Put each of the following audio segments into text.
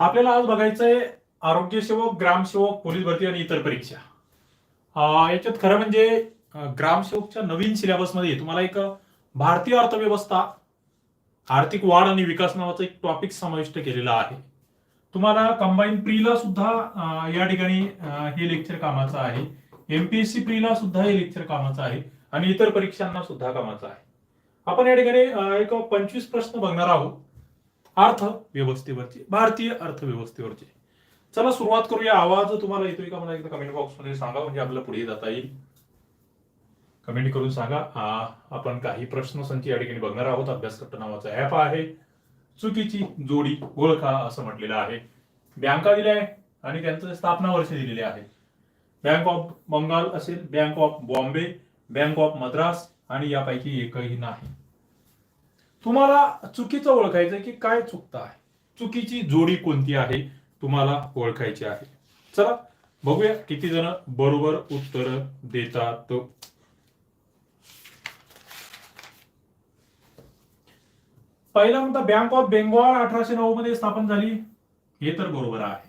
आपल्याला आज बघायचंय आरोग्य सेवक ग्रामसेवक पोलीस भरती आणि इतर परीक्षा. याच्यात खरं म्हणजे ग्रामसेवकच्या नवीन सिलेबसमध्ये तुम्हाला एक भारतीय अर्थव्यवस्था आर्थिक वाढ आणि विकास नावाचा एक टॉपिक समाविष्ट केलेला आहे. तुम्हाला कंबाईन प्रीला सुद्धा या ठिकाणी हे लेक्चर कामाचं आहे. एमपीएससी प्रीला सुद्धा हे लेक्चर कामाचं आहे. आणि इतर परीक्षांना सुद्धा कामाचं आहे. आपण या ठिकाणी एक पंचवीस प्रश्न बघणार आहोत. अर्थव्यवस्थेवरचे भारतीय अर्थव्यवस्थेवरचे. चला सुरुवात करूया. आवाज तुम्हाला येतोय का? मला एकदा कमेंट बॉक्समध्ये सांगा म्हणजे आपल्याला पुढे जाता येईल. कमेंट करून सांगा. आपण काही प्रश्न संच या ठिकाणी बघणार आहोत. अभ्यासकट्ट नावाचा ऍप आहे. चुकीची जोडी ओळखा असं म्हटलेलं आहे. बँका दिल्या? आहे आणि त्यांचं स्थापना वर्ष दिलेले आहे. बँक ऑफ बंगाल असेल bank of Bombay bank of Madras आणि यापैकी एकही नाही. तुम्हाला चुकीचं ओळखायचं आहे की काय चुकतं आहे? चुकीची जोडी कोणती आहे? तुम्हाला ओळखायची आहे. चला बघूया किती जण बरोबर उत्तर देतात. पहिला म्हणता बँक ऑफ बेंगॉल अठराशे नऊ मध्ये स्थापन झाली. हे तर बरोबर आहे.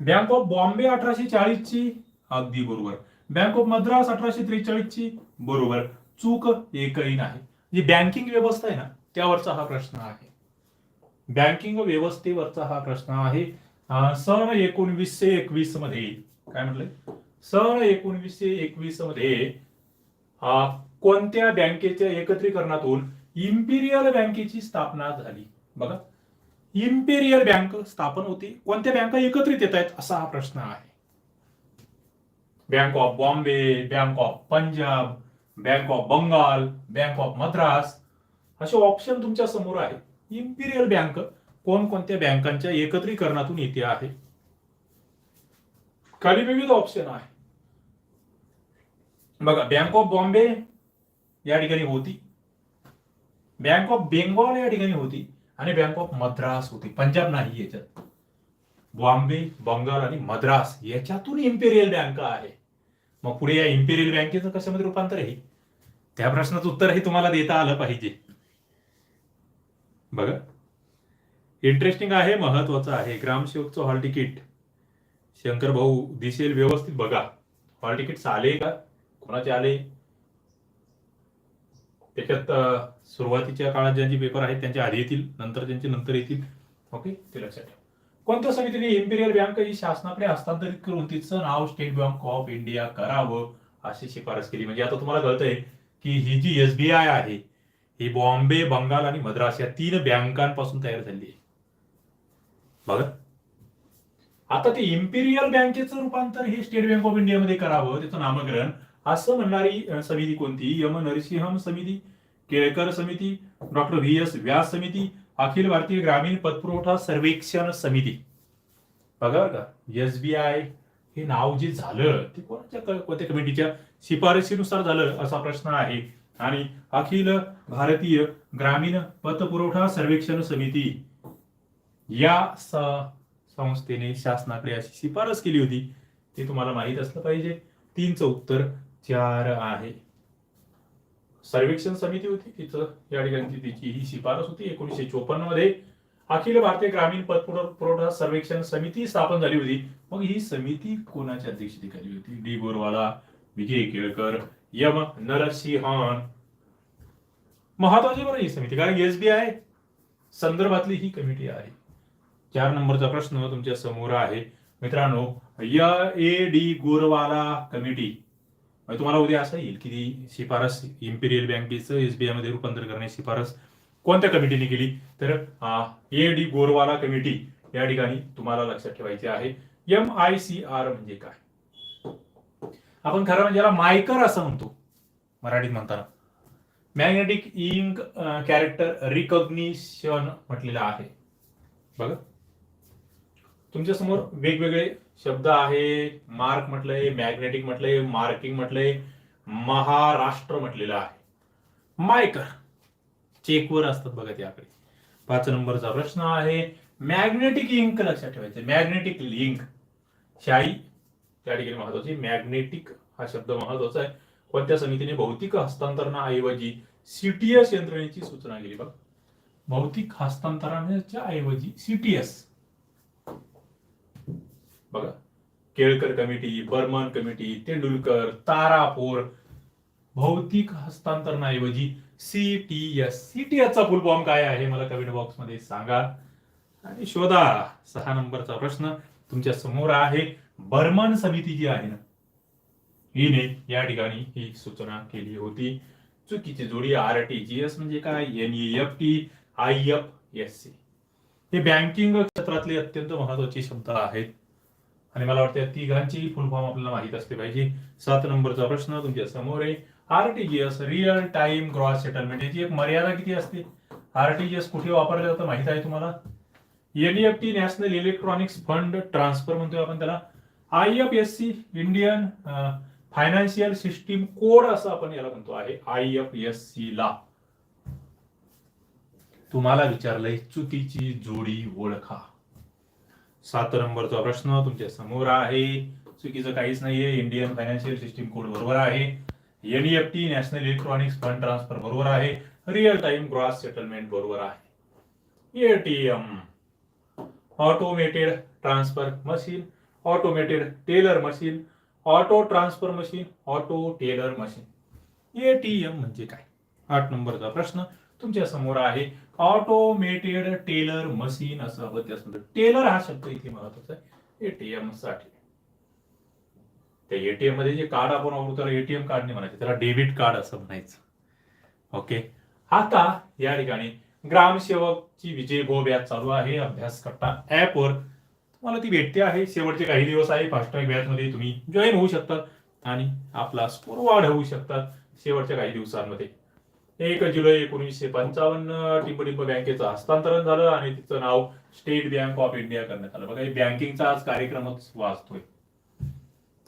बँक ऑफ बॉम्बे अठराशे चाळीस ची अगदी बरोबर. बँक ऑफ मद्रास अठराशे त्रेचाळीस ची बरोबर. चूक एकही नाही. जी बँकिंग व्यवस्था आहे ना त्यावरचा हा प्रश्न आहे. बँकिंग व्यवस्थेवरचा हा प्रश्न आहे. सन एकोणवीसशे एकवीसमध्ये काय म्हटलंय? सन एकोणवीसशे एकवीसमध्ये कोणत्या बँकेच्या एकत्रीकरणातून इम्पिरियल बँकेची स्थापना झाली? बघा. इम्पिरियल बँक स्थापन होती. कोणत्या बँका एकत्रित येत आहेत? असा हा प्रश्न आहे. Bank of Bombay bank of Punjab bank of Bengal bank of Madras असे ऑप्शन तुमच्यासमोर आहे इम्पिरियल बँक कोणकोणत्या बँकांच्या एकत्रीकरणातून येते आहे? खाली विविध ऑप्शन आहे. बघा बँक ऑफ बॉम्बे या ठिकाणी होती. बँक ऑफ बेंगॉल या ठिकाणी होती. आणि बँक ऑफ मद्रास होती. पंजाब नाही याच्यात. बॉम्बे बंगाल आणि मद्रास याच्यातून इम्पेरियल बँक आहे. मग पुढे या इम्पेरियल बँकेचं कशामध्ये रूपांतर आहे? त्या प्रश्नाचं उत्तरही तुम्हाला देता आलं पाहिजे. बघा. इंटरेस्टिंग आहे महत्वाचं आहे. ग्रामसेवकचं हॉल तिकीट. शंकर भाऊ दिसेल व्यवस्थित. बघा. हॉल तिकीट आले का? कोणाचे आले? त्याच्यात सुरुवातीच्या काळात ज्यांचे पेपर आहेत त्यांच्या आधी येतील. नंतर ज्यांचे नंतर येतील. ओके ते लक्षात ठेवा. कोणत्या समितीने इम्पिरियल बँक ही शासनाकडे हस्तांतरित करून तिचं नाव स्टेट बँक ऑफ इंडिया करावं अशी शिफारस केली? म्हणजे आता तुम्हाला कळतंय की ही जी एस बी आय आहे ही बॉम्बे बंगाल आणि मद्रास या तीन बँकांपासून तयार झाली आहे. बघा. आता ते इम्पिरियल बँकेचं रूपांतर हे स्टेट बँक ऑफ इंडियामध्ये करावं त्याचं नामकरण. असं म्हणणारी समिती कोणती? यम नरसिंहम समिती केळकर समिती डॉक्टर व्ही एस व्यास समिती अखिल भारतीय ग्रामीण पतपुरवठा सर्वेक्षण समिती. बघा का. एस बी आय हे नाव जे झालं ते कोणाच्या कोणत्या कमिटीच्या शिफारशीनुसार झालं असा प्रश्न आहे. आणि अखिल भारतीय ग्रामीण पतपुरवठा सर्वेक्षण समिती या संस्थेने शासनाकडे अशी शिफारस केली होती. ते तुम्हाला माहीत असलं पाहिजे. तीनचं उत्तर चार आहे. सर्वेक्षण समिती होती तिचं या ठिकाणी तिची ही शिफारस होती एकोणीसशे चोपन्नमध्ये अखिल भारतीय ग्रामीण पुरवठा सर्वेक्षण समिती स्थापन झाली होती. मग ही समिती कोणाच्या अध्यक्षतेखाली होती? डी. गोरवाला विजय केळकर यम. नरसिंहन. महत्वाची बरं ही समिती कारण एसबीआय संदर्भातली ही कमिटी आहे. चार नंबरचा प्रश्न तुमच्यासमोर आहे. मित्रांनो य ए. डी. गोरवाला कमिटी तुम्हाला उद्या असं येईल की ती शिफारस इम्पिरियल बँकेचं एसबीआयमध्ये रूपांतर करण्याची शिफारस कोणत्या कमिटीने केली? तर ए डी गोरवाला कमिटी या ठिकाणी तुम्हाला लक्षात ठेवायची आहे. एम आय सी आर म्हणजे काय? आपण खरं म्हणजे याला मायकर असं म्हणतो मराठीत म्हणताना. मॅग्नेटिक इंक कॅरेक्टर रिकॉग्निशन म्हटलेलं आहे. बघा. तुमच्यासमोर वेगवेगळे शब्द आहे. मार्क म्हटलंय मॅग्नेटिक म्हटलंय मार्किंग म्हटलंय. महाराष्ट्र म्हटलेलं आहे. मायकर. चेकवर असतात बघा ते आकडे पाच नंबरचा प्रश्न आहे मॅग्नेटिक इंक लक्षात ठेवायचं. मॅग्नेटिक लिंक शाई त्या ठिकाणी महत्वाची. मॅग्नेटिक हा शब्द महत्त्वाचा आहे. कोणत्या समितीने भौतिक हस्तांतरणाऐवजी सीटीएस यंत्रणेची सूचना केली बघ. भौतिक हस्तांतरणाच्या ऐवजी सीटीएस बघा. केळकर कमिटी बर्मन कमिटी तेंडुलकर तारापूर भौतिक हस्तांतरणाऐवजी सीटीएस सीटीएसचा फुल फॉर्म काय आहे मला कमेंट बॉक्समध्ये सांगा. आणि शोधा सहा नंबरचा प्रश्न तुमच्यासमोर आहे. बर्मन समिती जी आहे ना हिने या ठिकाणी ही सूचना केली होती. चुकीची जोडी आर टी जी एस म्हणजे काय? N F T I F S C हे बँकिंग क्षेत्रातले अत्यंत महत्वाची शब्द आहेत आणि मला वाटतं तिघांची फुल फॉर्म आपल्याला माहीत असले पाहिजे. सात नंबरचा प्रश्न तुमच्यासमोर आहे. RTGS real time gross settlement याची एक मर्यादा किती असते? आरटीजीएस कुठे वापरलं जातं माहीत आहे तुम्हाला? NEFT national electronics fund transfer म्हणतोय आपण त्याला. I F S C Indian financial system code असं आपण याला म्हणतो. आहे आय एफ एस सी ला. तुम्हाला विचारलंय चुकीची जोडी ओळखा. सात नंबरचा प्रश्न तुमच्यासमोर आहे. चुकीचं काहीच नाहीये. इंडियन फायनान्शियल सिस्टीम कोड बरोबर आहे. NEFT national electronics fund transfer बरोबर आहे. रिअल टाइम ग्रॉस सेटलमेंट बरोबर आहे. ATM automated transfer machine automated teller machine auto transfer machine auto teller machine ATM म्हणजे काय? आठ नंबरचा प्रश्न तुमच्यासमोर आहे. ऑटोमेटेड टेलर मशीन असं टेलर हा शब्द इथे महत्त्वाचा आहे. एटीएमसाठी. त्या एटीएममध्ये जे कार्ड आपण वापरू त्याला एटीएम कार्ड नाही म्हणायचं त्याला डेबिट कार्ड असं म्हणायचं. ओके आता या ठिकाणी ग्रामसेवकची विजय गोब या चालू आहे. अभ्यास करता ऍपवर तुम्हाला ती भेटते आहे. शेवटचे काही दिवस आहे. फास्टॅग बॅचमध्ये तुम्ही जॉईन होऊ शकता आणि आपला स्कोर वाढवू शकतात शेवटच्या काही दिवसांमध्ये. एक जुलै एकोणीसशे पंचावन्न टिंबडिंब बँकेचं हस्तांतरण झालं आणि तिचं नाव स्टेट बँक ऑफ इंडिया करण्यात आलं. बघा बँकिंगचा आज कार्यक्रमच वाचतोय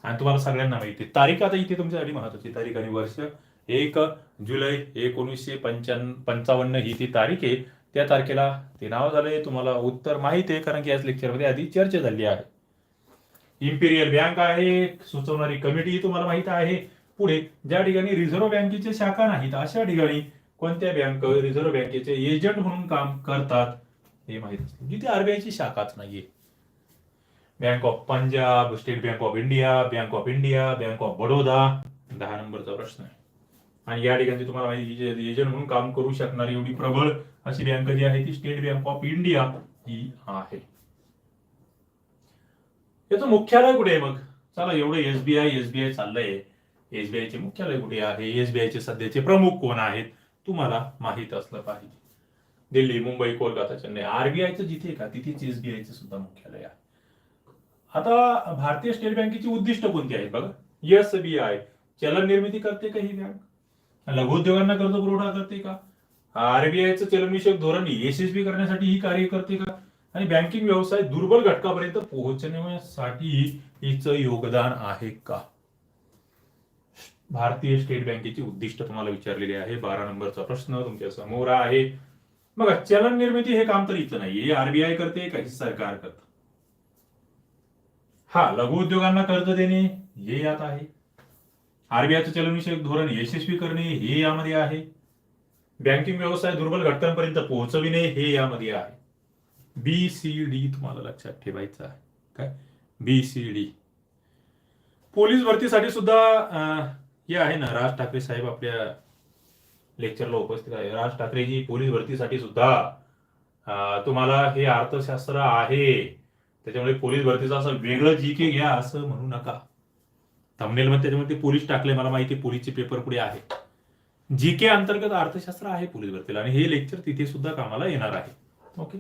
आणि तुम्हाला सगळ्यांना माहिती. आहे. तारीख आता इथे तुमच्यासाठी महत्वाची तारीख आणि वर्ष. एक जुलै एकोणीसशे पंच्याण्णव पंचावन्न ही ती तारीख आहे. त्या तारखेला ते नाव झालंय. तुम्हाला उत्तर माहीत आहे कारण की याच लेक्चरमध्ये आधी चर्चा झाली आहे. इम्पिरियल बँक आहे. सुचवणारी कमिटी तुम्हाला माहीत आहे. पुढे ज्या ठिकाणी रिझर्व्ह बँकेचे शाखा नाहीत अशा ठिकाणी कोणत्या बँक रिझर्व्ह बँकेचे एजंट म्हणून काम करतात हे माहीत जिथे आरबीआयची शाखाच नाहीये. Bank of Punjab state bank of India bank of India bank of Baroda दहा नंबरचा प्रश्न आहे. आणि या ठिकाणी तुम्हाला माहिती एजंट म्हणून काम करू शकणारी एवढी प्रबळ अशी बँक जी आहे ती स्टेट बँक ऑफ इंडिया ही आहे. याचं मुख्यालय कुठे आहे मग? चला एवढं एसबीआय एसबीआय चाललंय. एसबीआय चे मुख्यालय कुठे आहे? एसबीआय चे सध्याचे प्रमुख कोण आहेत? तुम्हाला माहीत असलं पाहिजे. दिल्ली मुंबई कोलकाता चेन्नई. आरबीआयचं जिथे का तिथेच एसबीआयचं सुद्धा मुख्यालय आहे. आता भारतीय स्टेट बँकेची उद्दिष्ट कोणती आहेत बघा? एसबीआय चलन निर्मिती करते का ही बँक? लघुउद्योगांना कर्ज पुरवठा करते का? आरबीआयचं चलनविषयक धोरण यशस्वी करण्यासाठी ही कार्य करते का? आणि बँकिंग व्यवसाय दुर्बल घटकापर्यंत पोहोचण्यासाठी हिचं योगदान आहे का? भारतीय स्टेट बँकेची उद्दिष्ट तुम्हाला विचारलेली आहे. बारा नंबरचा प्रश्न तुमच्यासमोर आहे. बघा चलन निर्मिती हे काम तर इथं नाहीये. आरबीआय करते काही सरकार करतं. हा लघु उद्योगांना कर्ज देणे हे यात आहे. आरबीआयचं चलनविषयक धोरण यशस्वी करणे हे यामध्ये आहे. बँकिंग व्यवसाय दुर्बल घटकांपर्यंत पोहोचविणे हे यामध्ये आहे. बी सी डी तुम्हाला लक्षात ठेवायचं आहे. काय? B C D. पोलीस भरतीसाठी सुद्धा हे आहे ना राज ठाकरे साहेब आपल्या लेक्चरला उपस्थित आहे. राज ठाकरेजी पोलीस भरतीसाठी सुद्धा तुम्हाला हे अर्थशास्त्र आहे. त्याच्यामुळे पोलीस भरतीचं असं वेगळं जी के घ्या असं म्हणू नका. थंबनेल मध्ये त्याच्यामध्ये पोलीस टाकले मला माहिती पोलीसचे पेपर पुढे आहे. जी के अंतर्गत अर्थशास्त्र आहे पोलीस भरतीला आणि हे लेक्चर तिथे सुद्धा कामाला येणार आहे. ओके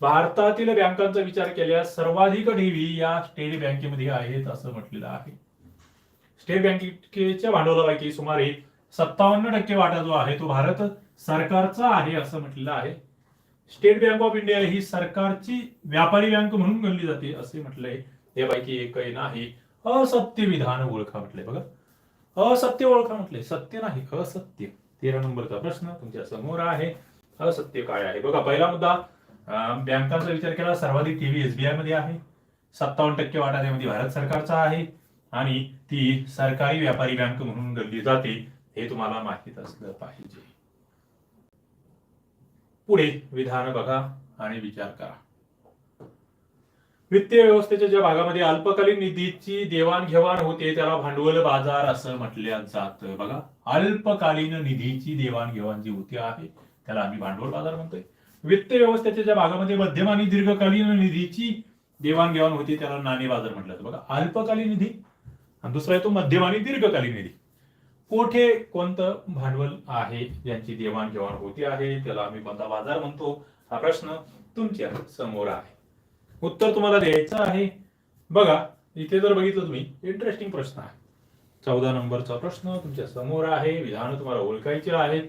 भारतातील बँकांचा विचार केल्यास सर्वाधिक ठेवी या स्टेट बँकेमध्ये आहेत असं म्हटलेलं आहे. स्टेट बँकेच्या भांडवलापैकी सुमारे सत्तावन्न टक्के वाटा जो आहे तो भारत सरकारचा आहे असं म्हटलेलं आहे. स्टेट बँक ऑफ इंडिया ही सरकारची व्यापारी बँक म्हणून गणली जाते असे म्हटलंय. यापैकी एक नाही. असत्य विधान ओळखा म्हटलंय बघा. असत्य ओळखा म्हटलंय. सत्य नाही असत्य. तेरा नंबरचा प्रश्न तुमच्यासमोर आहे. असत्य काय आहे? बघा पहिला मुद्दा बँकांचा विचार केला सर्वाधिक ठेवी एसबीआयमध्ये आहे. सत्तावन्न टक्के वाटा त्यामध्ये भारत सरकारचा आहे. आणि ती सरकारी व्यापारी बँक म्हणून गणली जाते. हे तुम्हाला माहीत असलं पाहिजे. पुढे विधान बघा आणि विचार करा. वित्तीय व्यवस्थेच्या ज्या भागामध्ये अल्पकालीन निधीची देवाणघेवाण होते त्याला भांडवल बाजार असं म्हटलं जात. बघा अल्पकालीन निधीची देवाणघेवाण जी होती आहे त्याला आम्ही भांडवल बाजार म्हणतोय. वित्त व्यवस्थेच्या ज्या भागामध्ये मध्यम आणि दीर्घकालीन निधीची देवाणघेवाण होती त्याला नाणे बाजार म्हटलं जातं. बघा अल्पकालीन निधी आणि दुसरा आहे तो मध्यम आणि दीर्घकालीन निधी. कोठे कोणतं भांडवल आहे? ज्यांची देवाणघेवाण होती आहे त्याला आम्ही कोणता बाजार म्हणतो. हा प्रश्न तुमच्यासमोर आहे. उत्तर तुम्हाला द्यायचं आहे. बघा इथे जर बघितलं तुम्ही इंटरेस्टिंग प्रश्न आहे. चौदा नंबरचा प्रश्न तुमच्यासमोर आहे. विधान तुम्हाला ओळखायचे आहेत.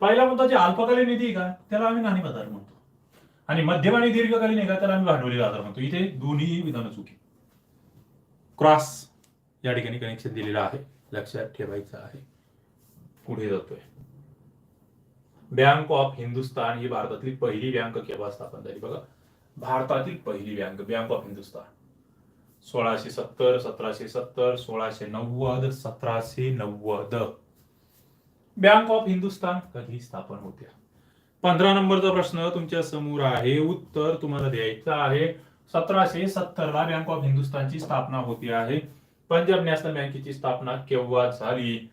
पहिला मुद्दा जे अल्पकालीन निधी आहे का? त्याला आम्ही नाणी बाजार म्हणतो. आणि मध्यम आणि दीर्घकालीन आहे का? त्याला आम्ही भांडवली बाजार म्हणतो. इथे दोन्ही विधान चुकी. क्रॉस या ठिकाणी कनेक्शन दिलेलं आहे. लक्षात ठेवायचं आहे. पुढे जातोय. बँक ऑफ हिंदुस्तान ही भारतातली पहिली बँक केव्हा स्थापन झाली? बघा भारतातील पहिली बँक बँक ऑफ हिंदुस्तान. सोळाशे सत्तर सतराशे सत्तर सोळाशे नव्वद सतराशे नव्वद. बँक ऑफ हिंदुस्तान कधी स्थापन होत्या? पंधरा नंबरचा प्रश्न तुमच्यासमोर आहे. उत्तर तुम्हाला द्यायचं आहे. सतराशे सत्तर ला बँक ऑफ हिंदुस्तानची स्थापना होती आहे. पंजाब नॅशनल बँकेची स्थापना केव्हा झाली?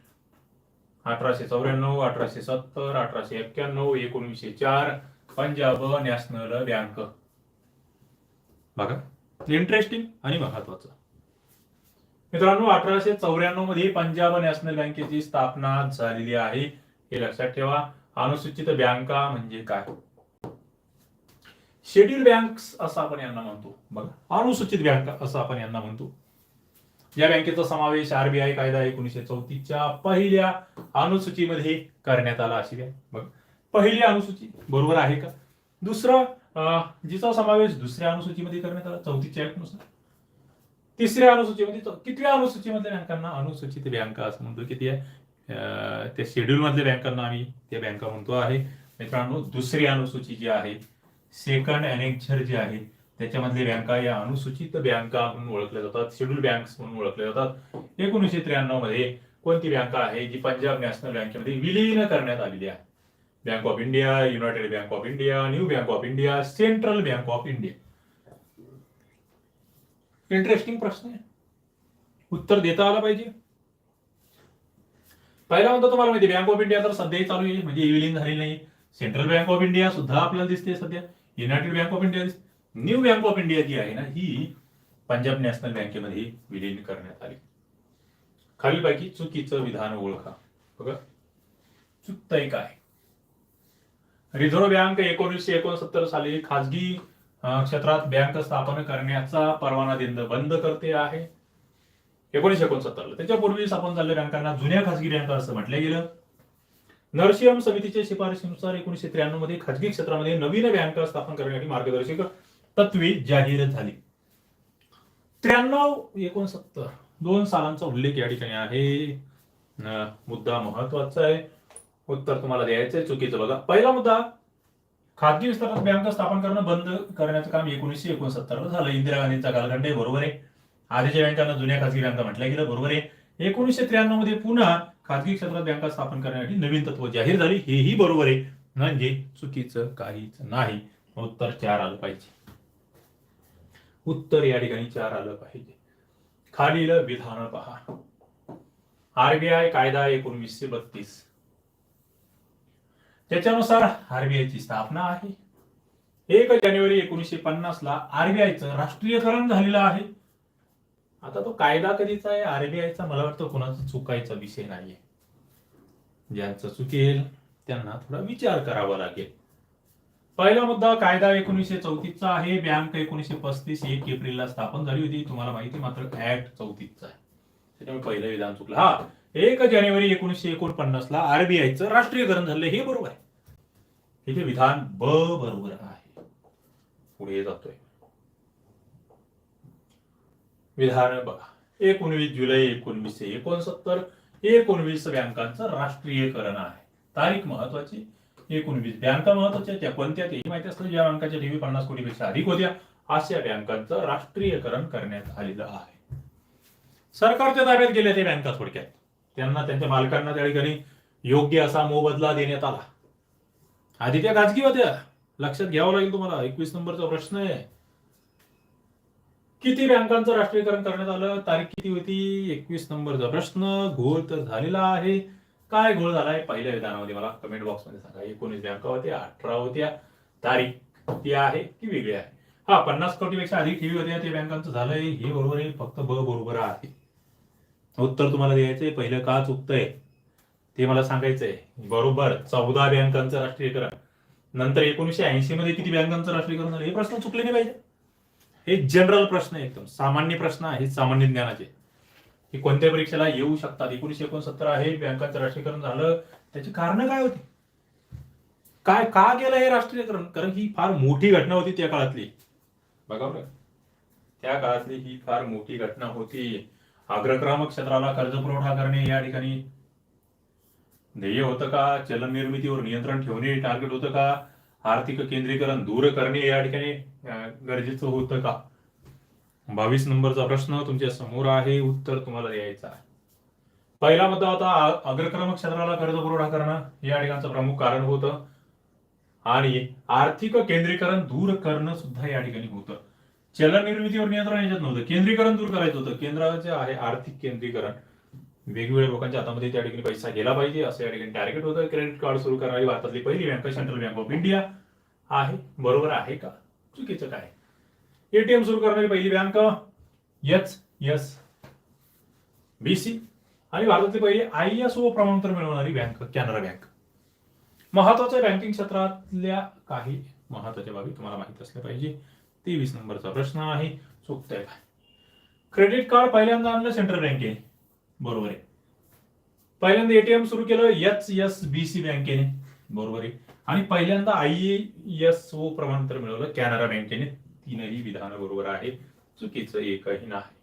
अठराशे चौऱ्याण्णव अठराशे सत्तर अठराशे एक्क्याण्णव एकोणीसशे चार पंजाब नॅशनल बँक. बघा इंटरेस्टिंग आणि महत्वाचं. मित्रांनो अठराशे चौऱ्याण्णवमध्ये पंजाब नॅशनल बँकेची स्थापना झालेली आहे. हे लक्षात ठेवा. अनुसूचित बँका म्हणजे काय? शेड्यूल बँक असं आपण यांना म्हणतो. बघा अनुसूचित बँका असं आपण यांना म्हणतो. या बँकेचा समावेश आरबीआय कायदा एकोणीसशे चौतीसच्या पहिल्या अनुसूचीमध्ये करण्यात आला अशी बघ पहिली अनुसूची बरोबर आहे का? दुसरं जिचा समावेश दुसऱ्या अनुसूचीमध्ये करण्यात आला चौथीच्या ऍक्ट तिसऱ्या अनुसूचीमध्ये कितव्या अनुसूचीमधल्या बँकांना अनुसूचित बँका असं म्हणतो किती आहे? अं, त्या शेड्यूल मधल्या बँकांना आम्ही त्या बँका म्हणतो आहे. मित्रांनो दुसरी अनुसूची जी आहे सेकंड अनेक्झर जी आहे त्याच्यामधले बँका या अनुसूचित बँका म्हणून ओळखल्या जातात शेड्यूल बँक्स म्हणून ओळखल्या जातात. एकोणीसशे त्र्याण्णवमध्ये कोणती बँक आहे जी पंजाब नॅशनल बँकेमध्ये विलीन करण्यात आलेली आहे? Bank of India united bank of India new bank of India central bank of India. Interesting प्रश्न आहे. उत्तर देता आला पाहिजे. पहिला म्हणतो तुम्हाला माहिती बँक ऑफ इंडिया तर सध्याही चालू आहे म्हणजे विलीन झालेली नाही. सेंट्रल बँक ऑफ इंडिया सुद्धा आपल्याला दिसते सध्या. युनायटेड बँक ऑफ इंडिया दिसते. न्यू बँक ऑफ इंडिया जी आहे ना ही पंजाब नॅशनल बँकेमध्ये विलीन करण्यात आली. खालीलपैकी चुकीचं विधान ओळखा. बघा. चुकतंय काय रिझर्व्ह बँक एकोणीसशे एकोणसत्तर साली खासगी क्षेत्रात बँक स्थापन करण्याचा परवाना देणं बंद करते आहे. एकोणीसशे एकोणसत्तरला. त्याच्यापूर्वी स्थापन झालेल्या बँकांना जुन्या खासगी बँका असं म्हटलं गेलं. नरसिंहम समितीच्या शिफारशीनुसार एकोणीसशे त्र्याण्णवमध्ये खासगी क्षेत्रामध्ये नवीन बँका स्थापन करण्यासाठी मार्गदर्शक तत्वे जाहीर झाली. त्र्याण्णव एकोणसत्तर. दोन सालांचा उल्लेख या ठिकाणी आहे. मुद्दा महत्त्वाचा आहे. उत्तर तुम्हाला द्यायचं आहे चुकीचं बघा. पहिला मुद्दा खाजगी विस्तारात बँका स्थापन करणं बंद करण्याचं काम एकोणीसशे एकोणसत्तर झालं. इंदिरा गांधींचा कालखंड आहे बरोबर आहे. आधीच्या बँकांना जुन्या खाजगी बँका म्हटलं गेलं बरोबर आहे. एकोणीसशे त्र्याण्णवमध्ये पुन्हा खाजगी क्षेत्रात बँका स्थापन करण्यासाठी नवीन तत्व जाहीर झाली. हेही बरोबर आहे. म्हणजे चुकीचं काहीच नाही. उत्तर चार आलं पाहिजे. उत्तर या ठिकाणी चार आलं पाहिजे. खालील विधान पहा. आरबीआय कायदा एकोणवीसशे बत्तीस. त्याच्यानुसार आरबीआयची स्थापना आहे. एक जानेवारी एकोणीसशे पन्नास ला आरबीआयचं राष्ट्रीयकरण झालेलं आहे. आता तो कायदा कधीचा आहे? आरबीआयचा मला वाटतं कोणाचा चुकायचा विषय नाहीये. ज्यांचं चुकेल त्यांना थोडा विचार करावा लागेल. पहिला मुद्दा कायदा एकोणीसशे चौतीसचा आहे. बँक एकोणीसशे पस्तीस एक एप्रिलला स्थापन झाली होती. तुम्हाला माहिती मात्र ऍक्ट चौतीसचा आहे. त्याच्यामुळे पहिलं विधान चुकलं. हा एक जानेवारी एकोणीसशे एकोणपन्नास ला आरबीआयचं राष्ट्रीयकरण झालं हे बरोबर आहे. इथे विधान ब बरोबर आहे. पुढे जातोय. विधान बघा. एकोणवीस जुलै एकोणवीसशे एकोणसत्तर एकोणवीस बँकांचं राष्ट्रीयकरण आहे. तारीख महत्वाची. एकोणवीस बँका महत्त्वाच्या त्या कोणत्या ते माहिती असतं ज्या बँकाच्या ठेवी पन्नास कोटीपेक्षा अधिक होत्या. अशा बँकांचं राष्ट्रीयकरण करण्यात आलेलं आहे. सरकारच्या ताब्यात गेल्या ते बँका थोडक्यात. त्यांना त्यांच्या मालकांना त्या ठिकाणी योग्य असा मोबदला देण्यात आला. आधी त्या खाजगी होत्या. लक्षात घ्यावं लागेल तुम्हाला. एकवीस नंबरचा प्रश्न आहे. किती बँकांचं राष्ट्रीयकरण करण्यात आलं? तारीख किती होती? एकवीस नंबरचा प्रश्न घोळ तर झालेला आहे. काय घोळ झालाय पहिल्या विधानामध्ये मला कमेंट बॉक्समध्ये सांगा. एकोणीस बँका होत्या अठरा होत्या तारीख ती आहे की वेगळी आहे? हा पन्नास कोटीपेक्षा अधिक ठेवी होत्या ते बँकांचं झालंय. हे बरोबर आहे फक्त ब बरोबर आहे. उत्तर तुम्हाला द्यायचंय पहिलं का चुकतंय ते मला सांगायचंय. बरोबर चौदा बँकांचं राष्ट्रीयकरण. नंतर एकोणीशे ऐंशी मध्ये किती बँकांचं राष्ट्रीयकरण झालं? हे प्रश्न चुकले नाही पाहिजे. हे जनरल प्रश्न आहे एकदम. सामान्य प्रश्न आहे सामान्य ज्ञानाचे. हे कोणत्या परीक्षेला येऊ शकतात. एकोणीशे एकोणसत्तर आहे बँकांचं राष्ट्रीयकरण झालं. त्याची कारण काय होती? काय का केलं हे राष्ट्रीयकरण? कारण ही फार मोठी घटना होती त्या काळातली. बघा बरं. त्या काळातली ही फार मोठी घटना होती. अग्रक्रामक क्षेत्राला कर्ज पुरवठा करणे या ठिकाणी. ध्येय होतं का? चलन निर्मितीवर नियंत्रण ठेवणे टार्गेट होतं का? आर्थिक केंद्रीकरण दूर करणे या ठिकाणी गरजेचं होतं का? बावीस नंबरचा प्रश्न तुमच्यासमोर आहे उत्तर तुम्हाला द्यायचं आहे. पहिला मुद्दा होता अग्रक्रमक क्षेत्राला कर्ज पुरवठा करणं या ठिकाणचं प्रमुख कारण होतं. आणि आर्थिक केंद्रीकरण दूर करणं सुद्धा या ठिकाणी होतं. चलन निर्मितीवर नियंत्रण याच्यात नव्हतं. केंद्रीकरण दूर करायचं होतं. केंद्राचे आहे आर्थिक केंद्रीकरण. वेगवेगळ्या लोकांच्या हातामध्ये त्या ठिकाणी पैसा गेला पाहिजे असं या ठिकाणी टार्गेट होतं. क्रेडिट कार्ड सुरू करणारी भारतातली पहिली bank central bank of India आहे. बरोबर आहे का? चुकीचं काय? एटीएम सुरू करणारी पहिली बँक एच एस बीसी आणि भारतातली पहिली आय एस ओ प्रमाणपत्र मिळवणारी बँक कॅनरा बँक महत्त्वाच्या बँकिंग क्षेत्रातल्या काही महत्त्वाच्या बाबी तुम्हाला माहीत असल्या पाहिजे. तेवीस नंबरचा प्रश्न आहे चुकतंय काय क्रेडिट कार्ड पहिल्यांदा आणलं सेंट्रल बँकेने बरोबर आहे. पहिल्यांदा एटीएम सुरू केलं एच एस बी सी बँकेने बरोबर आहे. आणि पहिल्यांदा आय एस ओ प्रमाणपत्र मिळवलं कॅनरा बँकेने तीनही विधान बरोबर आहे. चुकीचं एकही नाही.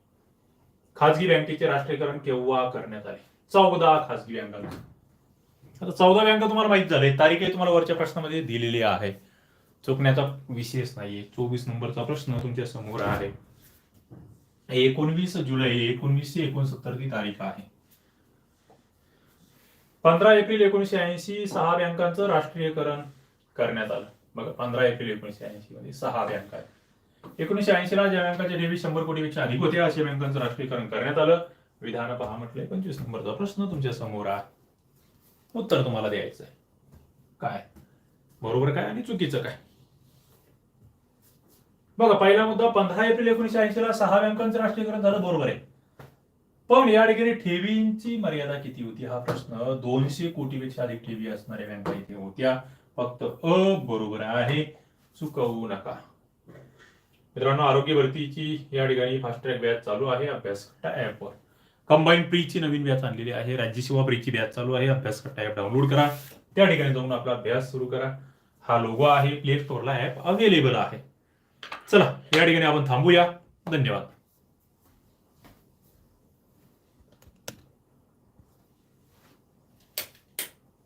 खाजगी बँकेचे राष्ट्रीयकरण केव्हा करण्यात आले? चौदा खाजगी बँकांचं आता चौदा बँका तुम्हाला माहीत झाले. तारीख तुम्हाला वरच्या प्रश्नामध्ये दिलेली आहे. चुकण्याचा विशेष नाहीये. चोवीस नंबरचा प्रश्न तुमच्यासमोर आहे. एकोणवीस जुलै एकोणवीसशे एकोणसत्तर ची तारीख आहे. पंधरा एप्रिल एकोणीशे ऐंशी सहा बँकांचं राष्ट्रीयकरण करण्यात आलं. बघा पंधरा एप्रिल एकोणीशे ऐंशी मध्ये सहा बँका आहेत. एकोणीशे ऐंशी ला ज्या बँकांच्या ठेवी शंभर कोटीपेक्षा अधिक होते अशा बँकांचं राष्ट्रीयकरण करण्यात आलं. विधान पहा म्हटलंय पंचवीस नंबरचा प्रश्न तुमच्यासमोर आहे. उत्तर तुम्हाला द्यायचं आहे. काय? बरोबर काय आणि चुकीचं काय? बघा पहिला मुद्दा पंधरा एप्रिल एकोणीशे ऐंशी ला सहा बँकांचं राष्ट्रीयकरण झालं बरोबर आहे. पण या ठिकाणी ठेवींची मर्यादा किती होती हा प्रश्न? दोनशे कोटीपेक्षा अधिक ठेवी असणाऱ्या बँका इथे होत्या. फक्त अ बरोबर आहे. चुकवू नका. मित्रांनो आरोग्य भरतीची या ठिकाणी फास्ट ट्रॅक बॅच चालू आहे अभ्यास ऍपवर कंबाईन प्रीची नवीन बॅच आणलेली आहे राज्यसेवा प्रीची बॅच चालू आहे अभ्यास कट्टा ऍप डाउनलोड करा. त्या ठिकाणी जाऊन आपला अभ्यास सुरू करा. हा लोगो आहे प्ले स्टोअरला ऍप अवेलेबल आहे. चला या ठिकाणी आपण थांबूया. धन्यवाद.